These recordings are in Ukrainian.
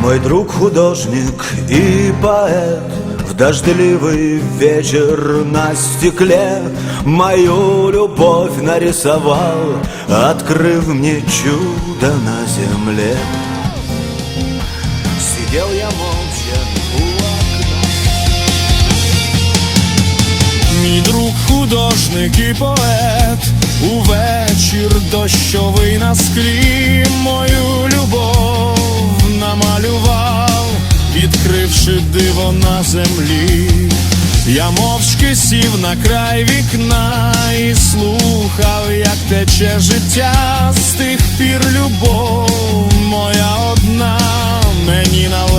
Мой друг художник и поэт В дождливый вечер на стекле Мою любовь нарисовал Открыв мне чудо на земле Сидел я молча у окна Мій друг художник і поет Увечір дощовий на склі Мою любов На землі. Я мовчки сів на край вікна і слухав, як тече життя, з тих пір любов моя одна, мені належить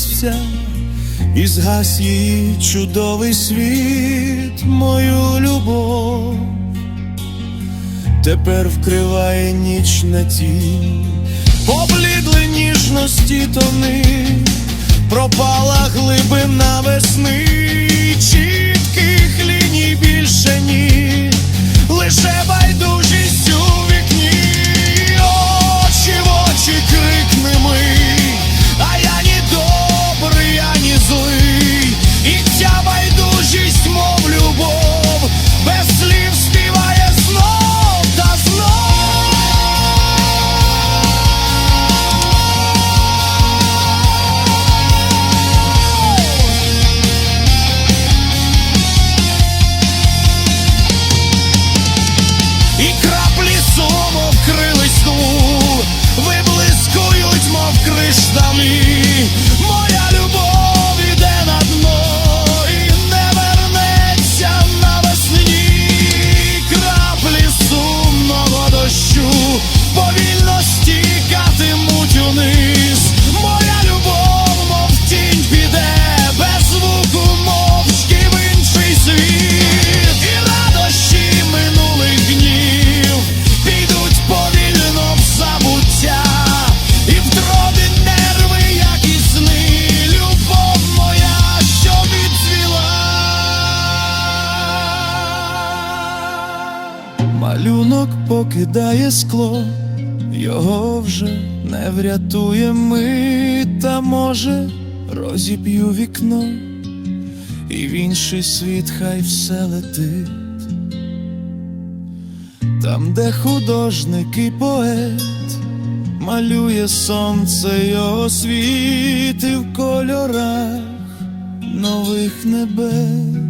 змінилась вся, і згас її чудовий світ, мою любов. Тепер вкриває нічна тінь, поблідли ніжності тони, пропала глибина весни, Малюнок покидає скло, його вже не врятує ми, та може розіб'ю вікно, і в інший світ хай все летить. Там, де художник і поет малює сонце його світ і в кольорах нових небес.